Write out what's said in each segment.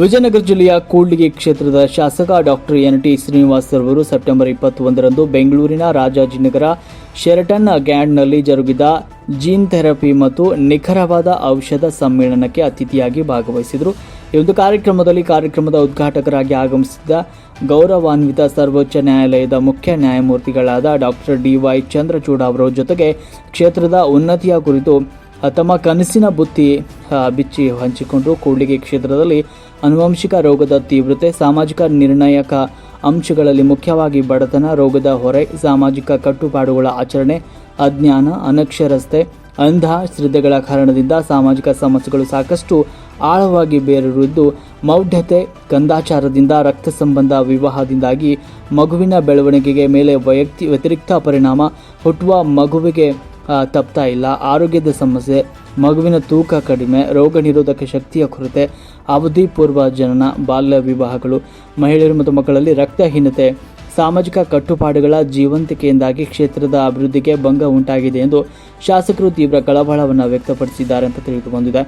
ವಿಜಯನಗರ ಜಿಲ್ಲೆಯ ಕೂಡ್ಲಿಗೆ ಕ್ಷೇತ್ರದ ಶಾಸಕ ಡಾಕ್ಟರ್ ಎನ್ ಟಿ ಶ್ರೀನಿವಾಸ್ ಅವರು ಸೆಪ್ಟೆಂಬರ್ ಇಪ್ಪತ್ತೊಂದರಂದು ಬೆಂಗಳೂರಿನ ರಾಜಾಜಿನಗರ ಶೆರಟನ್ ಗ್ಯಾಂಡ್ನಲ್ಲಿ ಜರುಗಿದ ಜೀನ್ ಥೆರಪಿ ಮತ್ತು ನಿಖರವಾದ ಔಷಧ ಸಮ್ಮೇಳನಕ್ಕೆ ಅತಿಥಿಯಾಗಿ ಭಾಗವಹಿಸಿದರು. ಈ ಒಂದು ಕಾರ್ಯಕ್ರಮದಲ್ಲಿ ಕಾರ್ಯಕ್ರಮದ ಉದ್ಘಾಟಕರಾಗಿ ಆಗಮಿಸಿದ್ದ ಗೌರವಾನ್ವಿತ ಸರ್ವೋಚ್ಚ ನ್ಯಾಯಾಲಯದ ಮುಖ್ಯ ನ್ಯಾಯಮೂರ್ತಿಗಳಾದ ಡಾಕ್ಟರ್ ಡಿ ವೈ ಚಂದ್ರಚೂಡ ಅವರ ಜೊತೆಗೆ ಕ್ಷೇತ್ರದ ಉನ್ನತಿಯ ಕುರಿತು ತಮ್ಮ ಕನಸಿನ ಬುತ್ತಿ ಬಿಚ್ಚಿ ಹಂಚಿಕೊಂಡು ಕೂಡ್ಲಿಗಿ ಕ್ಷೇತ್ರದಲ್ಲಿ ಅನುವಂಶಿಕ ರೋಗದ ತೀವ್ರತೆ, ಸಾಮಾಜಿಕ ನಿರ್ಣಾಯಕ ಅಂಶಗಳಲ್ಲಿ ಮುಖ್ಯವಾಗಿ ಬಡತನ, ರೋಗದ ಹೊರೆ, ಸಾಮಾಜಿಕ ಕಟ್ಟುಪಾಡುಗಳ ಆಚರಣೆ, ಅಜ್ಞಾನ ಅನಕ್ಷರಸ್ತೆ ಅಂಧ ಶ್ರದ್ಧೆಗಳ ಕಾರಣದಿಂದ ಸಾಮಾಜಿಕ ಸಮಸ್ಯೆಗಳು ಸಾಕಷ್ಟು ಆಳವಾಗಿ ಬೇರೂರಿದ್ದು, ಮೌಢ್ಯತೆ ಕಂದಾಚಾರದಿಂದ ರಕ್ತ ಸಂಬಂಧ ವಿವಾಹದಿಂದಾಗಿ ಮಗುವಿನ ಬೆಳವಣಿಗೆಗೆ ಮೇಲೆ ವೈಯಕ್ತಿ ವ್ಯತಿರಿಕ್ತ ಪರಿಣಾಮ ಹುಟ್ಟುವ ಮಗುವಿಗೆ ತಪ್ತಾ ಇಲ್ಲ. ಆರೋಗ್ಯದ ಸಮಸ್ಯೆ, ಮಗುವಿನ ತೂಕ ಕಡಿಮೆ, ರೋಗ ನಿರೋಧಕ ಶಕ್ತಿಯ ಕೊರತೆ ಅವಧಿ ಪೂರ್ವ ಜನನ, ಬಾಲ್ಯ ವಿವಾಹಗಳು, ಮಹಿಳೆಯರು ಮತ್ತು ಮಕ್ಕಳಲ್ಲಿ ರಕ್ತಹೀನತೆ, ಸಾಮಾಜಿಕ ಕಟ್ಟುಪಾಡುಗಳ ಜೀವಂತಿಕೆಯಿಂದಾಗಿ ಕ್ಷೇತ್ರದ ಅಭಿವೃದ್ಧಿಗೆ ಭಂಗ ಉಂಟಾಗಿದೆ ಎಂದು ಶಾಸಕರು ತೀವ್ರ ಕಳವಳವನ್ನು ವ್ಯಕ್ತಪಡಿಸಿದ್ದಾರೆ ಅಂತ ತಿಳಿದು ಬಂದಿದೆ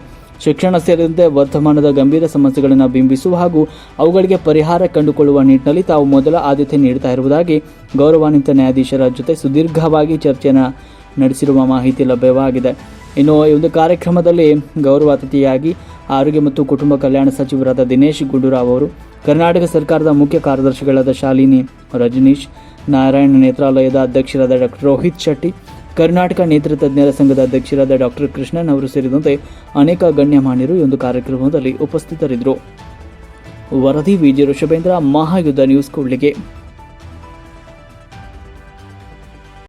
ಶಿಕ್ಷಣ ಸೇರಿದಂತೆ ವರ್ತಮಾನದ ಗಂಭೀರ ಸಮಸ್ಯೆಗಳನ್ನು ಬಿಂಬಿಸುವ ಹಾಗೂ ಅವುಗಳಿಗೆ ಪರಿಹಾರ ಕಂಡುಕೊಳ್ಳುವ ನಿಟ್ಟಿನಲ್ಲಿ ತಾವು ಮೊದಲ ಆದ್ಯತೆ ನೀಡುತ್ತಾ ಇರುವುದಾಗಿ ಗೌರವಾನ್ವಿತ ನ್ಯಾಯಾಧೀಶರ ಜೊತೆ ಸುದೀರ್ಘವಾಗಿ ಚರ್ಚೆಯನ್ನು ನಡೆಸಿರುವ ಮಾಹಿತಿ ಲಭ್ಯವಾಗಿದೆ. ಇನ್ನು ಈ ಒಂದು ಕಾರ್ಯಕ್ರಮದಲ್ಲಿ ಗೌರವ ಅತಿಥಿಯಾಗಿ ಆರೋಗ್ಯ ಮತ್ತು ಕುಟುಂಬ ಕಲ್ಯಾಣ ಸಚಿವರಾದ ದಿನೇಶ್ ಗುಂಡೂರಾವ್ ಅವರು, ಕರ್ನಾಟಕ ಸರ್ಕಾರದ ಮುಖ್ಯ ಕಾರ್ಯದರ್ಶಿಗಳಾದ ಶಾಲಿನಿ ರಜನೀಶ್, ನಾರಾಯಣ ನೇತ್ರಾಲಯದ ಅಧ್ಯಕ್ಷರಾದ ಡಾಕ್ಟರ್ ರೋಹಿತ್ ಶೆಟ್ಟಿ, ಕರ್ನಾಟಕ ನೇತ್ರ ತಜ್ಞರ ಸಂಘದ ಅಧ್ಯಕ್ಷರಾದ ಡಾಕ್ಟರ್ ಕೃಷ್ಣನ್ ಅವರು ಸೇರಿದಂತೆ ಅನೇಕ ಗಣ್ಯಮಾನ್ಯರು ಈ ಒಂದು ಕಾರ್ಯಕ್ರಮದಲ್ಲಿ ಉಪಸ್ಥಿತರಿದ್ದರು. ವರದಿ ವಿಜಯ ಋಷಭೇಂದ್ರ, ಮಹಾಯುದ್ಧ ನ್ಯೂಸ್ ಕೂಡ್ಲಿಗೆ.